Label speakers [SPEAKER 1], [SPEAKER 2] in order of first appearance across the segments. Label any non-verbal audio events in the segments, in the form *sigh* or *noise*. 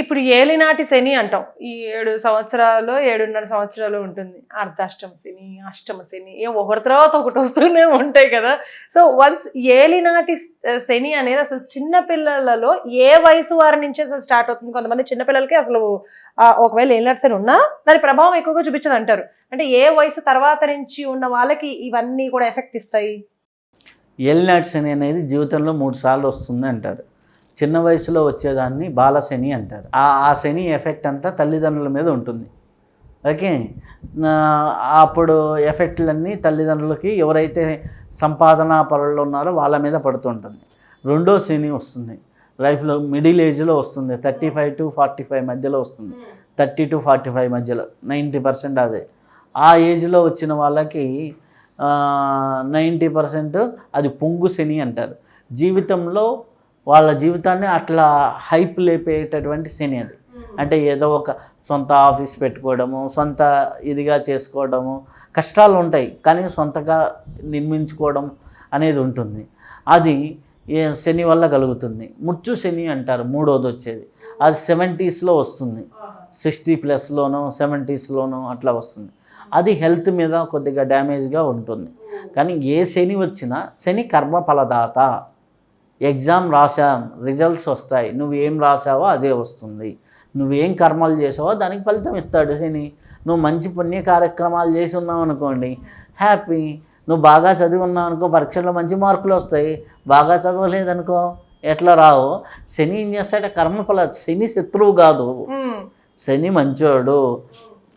[SPEAKER 1] ఇప్పుడు ఏలినాటి శని అంటాం. ఈ ఏడు సంవత్సరాలు ఏడున్నర సంవత్సరాలు ఉంటుంది. అర్ధాష్టమ శని అష్టమ శని ఏ ఒకటి తర్వాత ఒకటి వస్తూనే ఉంటాయి కదా. సో వన్స్ ఏలినాటి శని అనేది అసలు చిన్నపిల్లలలో ఏ వయసు వారి నుంచి అసలు స్టార్ట్ అవుతుంది? కొంతమంది చిన్నపిల్లలకి అసలు ఒకవేళ ఏలినాటి శని ఉన్నా దాని ప్రభావం ఎక్కువగా చూపించదు అంటారు. అంటే ఏ వయసు తర్వాత నుంచి ఉన్న వాళ్ళకి ఇవన్నీ కూడా ఎఫెక్ట్ ఇస్తాయి?
[SPEAKER 2] ఏలినాటి శని అనేది జీవితంలో మూడు సార్లు వస్తుంది అంటారు. చిన్న వయసులో వచ్చేదాన్ని బాలశని అంటారు. ఆ ఆ శని ఎఫెక్ట్ అంతా తల్లిదండ్రుల మీద ఉంటుంది. ఓకే? అప్పుడు ఎఫెక్ట్లన్నీ తల్లిదండ్రులకి ఎవరైతే సంపాదన పనుల్లో ఉన్నారో వాళ్ళ మీద పడుతుంటుంది రెండో శని వస్తుంది. లైఫ్లో మిడిల్ ఏజ్లో వస్తుంది. Thirty five to forty five మధ్యలో వస్తుంది. థర్టీ టు ఫార్టీ ఫైవ్ మధ్యలో. నైంటీ పర్సెంట్ అదే. ఆ ఏజ్లో వచ్చిన వాళ్ళకి నైంటీ పర్సెంట్ అది పొంగు శని అంటారు. జీవితంలో వాళ్ళ జీవితాన్ని అట్లా హైప్ లేపేటటువంటి శని అది. అంటే ఏదో ఒక సొంత ఆఫీస్ పెట్టుకోవడము సొంత ఇదిగా చేసుకోవడము కష్టాలు ఉంటాయి కానీ సొంతగా నిర్మించుకోవడం అనేది ఉంటుంది. అది ఏ శని వల్ల కలుగుతుంది? ముచ్చు శని అంటారు మూడోది వచ్చేది. అది సెవెంటీస్లో వస్తుంది. సిక్స్టీ ప్లస్లోనో సెవెంటీస్లోనో అట్లా వస్తుంది. అది హెల్త్ మీద కొద్దిగా డ్యామేజ్గా ఉంటుంది. కానీ ఏ శని వచ్చినా శని కర్మ ఫలదాత ఎగ్జామ్ రాసాం రిజల్ట్స్ వస్తాయి. నువ్వు ఏం రాసావో అదే వస్తుంది. నువ్వేం కర్మలు చేసావో దానికి ఫలితం ఇస్తాడు శని. నువ్వు మంచి పుణ్య కార్యక్రమాలు చేసి ఉన్నావు అనుకోండి హ్యాపీ. నువ్వు బాగా చదివి ఉన్నావు అనుకో పరీక్షల్లో మంచి మార్కులు వస్తాయి. బాగా చదవలేదనుకో ఎట్లా రావు? శని ఏం చేస్తాడు కర్మఫల శని శత్రువు కాదు. శని మంచోడు.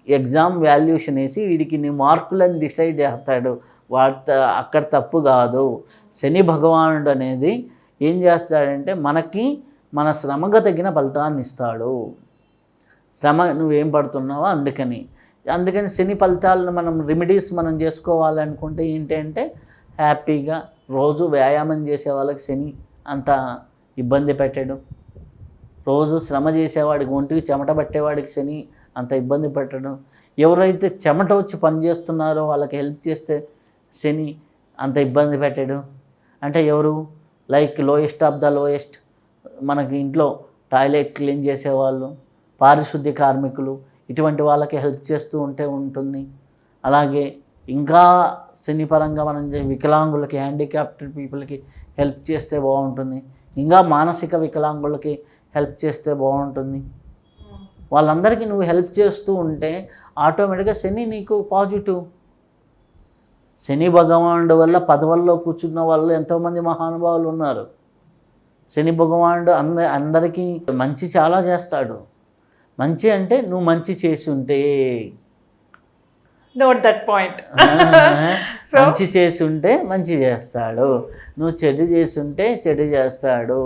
[SPEAKER 2] ఎగ్జామ్ వాల్యుయేషన్ వేసి వీడికి నీ మార్కులను డిసైడ్ చేస్తాడు. వాటి అక్కడ తప్పు కాదు. శని భగవానుడు అనేది ఏం చేస్తాడంటే మనకి మన శ్రమకు తగిన ఫలితాన్ని ఇస్తాడు. శ్రమ నువ్వేం పడుతున్నావో అందుకని. అందుకని శని ఫలితాలను మనం రెమెడీస్ మనం చేసుకోవాలనుకుంటే ఏంటి అంటే హ్యాపీగా రోజు వ్యాయామం చేసే వాళ్ళకి శని అంత ఇబ్బంది పెట్టాడు. రోజు శ్రమ చేసేవాడికి ఒంటికి చెమట పట్టేవాడికి శని అంత ఇబ్బంది పెట్టడం. ఎవరైతే చెమట వచ్చి పని చేస్తున్నారో వాళ్ళకి హెల్ప్ చేస్తే శని అంత ఇబ్బంది పెట్టాడు. అంటే ఎవరు? Like lowest of the lowest. మనకి ఇంట్లో టాయిలెట్ క్లీన్ చేసేవాళ్ళు పారిశుద్ధ్య కార్మికులు ఇటువంటి వాళ్ళకి హెల్ప్ చేస్తూ ఉంటే ఉంటుంది. అలాగే ఇంకా శనిపరంగా మనం వికలాంగులకి హ్యాండిక్యాప్టెడ్ పీపుల్కి హెల్ప్ చేస్తే బాగుంటుంది. ఇంకా మానసిక వికలాంగులకి హెల్ప్ చేస్తే బాగుంటుంది. వాళ్ళందరికీ నువ్వు హెల్ప్ చేస్తూ ఉంటే ఆటోమేటిక్గా శని నీకు పాజిటివ్ శని భగవానుడు వల్ల పదవుల్లో కూర్చున్న వాళ్ళు ఎంతోమంది మహానుభావులు ఉన్నారు. శని భగవానుడు అంద అందరికీ మంచి చాలా చేస్తాడు. మంచి అంటే నువ్వు మంచి చేసి ఉంటే.
[SPEAKER 1] నోట్ దట్ పాయింట్
[SPEAKER 2] మంచి చేసి ఉంటే మంచి చేస్తాడు. నువ్వు చెడు చేసి ఉంటే చెడు చేస్తాడు.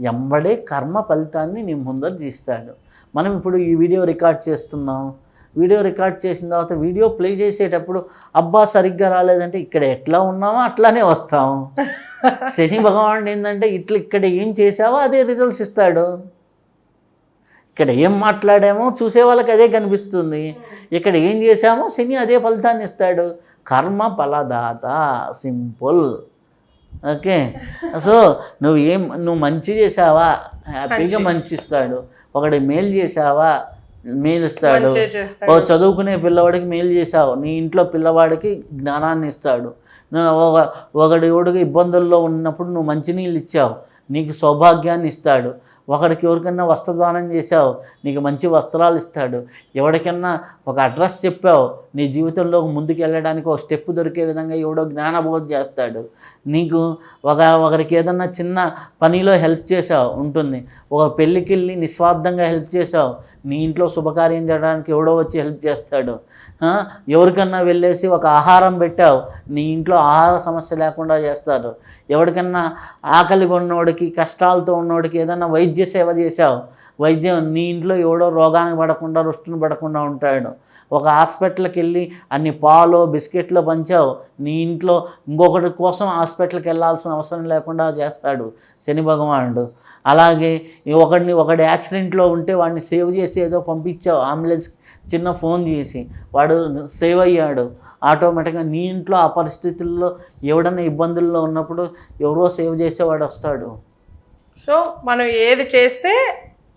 [SPEAKER 2] ఎంబడే కర్మ ఫలితాన్ని నీ ముందర తీస్తాడు. మనం ఇప్పుడు ఈ వీడియో రికార్డ్ చేస్తున్నాం. వీడియో రికార్డ్ చేసిన తర్వాత వీడియో ప్లే చేసేటప్పుడు అబ్బా సరిగ్గా రాలేదంటే ఇక్కడ ఎట్లా ఉన్నామో అట్లానే వస్తాం. *laughs* శని భగవానుడు ఏంటంటే ఇట్లా ఇక్కడ ఏం చేసావో అదే రిజల్ట్స్ ఇస్తాడు. ఇక్కడ ఏం మాట్లాడామో చూసే వాళ్ళకి అదే కనిపిస్తుంది. ఇక్కడ ఏం చేసామో శని అదే ఫలితాన్ని ఇస్తాడు. కర్మ ఫలదాత సింపుల్. ఓకే? సో నువ్వు ఏం నువ్వు మంచి చేసావా హ్యాపీగా మంచి. ఇస్తాడు ఒకటి మేలు చేసావా మేలు ఇస్తాడు. ఓ చదువుకునే పిల్లవాడికి మేలు చేసావు నీ ఇంట్లో పిల్లవాడికి జ్ఞానాన్ని ఇస్తాడు. ఒక ఒకడి ఒకడికి ఇబ్బందుల్లో ఉన్నప్పుడు నువ్వు మంచినీళ్ళు ఇచ్చావు. నీకు సౌభాగ్యాన్ని ఇస్తాడు. ఒకరికి ఎవరికన్నా వస్త్రదానం చేసావు నీకు మంచి వస్త్రాలు ఇస్తాడు. ఎవరికన్నా ఒక అడ్రస్ చెప్పావు నీ జీవితంలో ముందుకు వెళ్ళడానికి ఒక స్టెప్ దొరికే విధంగా ఎవడో జ్ఞానబోధ చేస్తాడు. నీకు ఒక ఒకరికి ఏదన్నా చిన్న పనిలో హెల్ప్ చేసావు ఉంటుంది. ఒక పెళ్ళికి వెళ్ళి నిస్వార్థంగా హెల్ప్ చేసావు నీ ఇంట్లో శుభకార్యం చేయడానికి ఎవడో వచ్చి హెల్ప్ చేస్తాడు. ఎవరికన్నా వెళ్ళేసి ఒక ఆహారం పెట్టావు నీ ఇంట్లో ఆహార సమస్య లేకుండా చేస్తారు. ఎవరికన్నా ఆకలిగా ఉన్నోడికి కష్టాలతో ఉన్నోడికి ఏదన్నా వైద్య సేవ చేశావు. వైద్యం నీ ఇంట్లో ఎవడో రోగానికి పడకుండా రుష్టిని పడకుండా ఉంటాడు. ఒక హాస్పిటల్కి వెళ్ళి అన్ని పాలు బిస్కెట్లు పంచావు. నీ ఇంట్లో ఇంకొకటి కోసం హాస్పిటల్కి వెళ్ళాల్సిన అవసరం లేకుండా చేస్తాడు శని భగవానుడు. అలాగే ఒకడిని ఒకటి యాక్సిడెంట్లో ఉంటే వాడిని సేవ్ చేసి ఏదో పంపించావు. అంబులెన్స్ చిన్న ఫోన్ చేసి వాడు సేవ్ అయ్యాడు. ఆటోమేటిక్గా నీ ఇంట్లో ఆ పరిస్థితుల్లో ఎవడన్నా ఇబ్బందుల్లో ఉన్నప్పుడు ఎవరో సేవ్ చేసేవాడు వస్తాడు.
[SPEAKER 1] సో మనం ఏది చేస్తే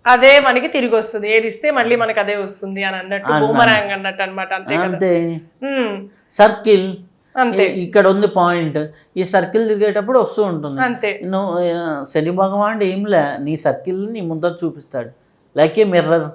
[SPEAKER 1] అదే మనకి తిరిగి వస్తుంది. ఏది ఇస్తే మళ్ళీ మనకి అదే వస్తుంది అని అన్నట్టు బూమరాంగ్ అన్నట్టు అనమాట అంతే
[SPEAKER 2] సర్కిల్.
[SPEAKER 1] అంతే.
[SPEAKER 2] ఇక్కడ ఉంది పాయింట్. ఈ సర్కిల్ తిరిగేటప్పుడు వస్తూ ఉంటుంది.
[SPEAKER 1] అంతే.
[SPEAKER 2] నువ్వు శని భగవానుడు ఏంలే నీ సర్కిల్ నీ ముందర చూపిస్తాడు. Like a mirror.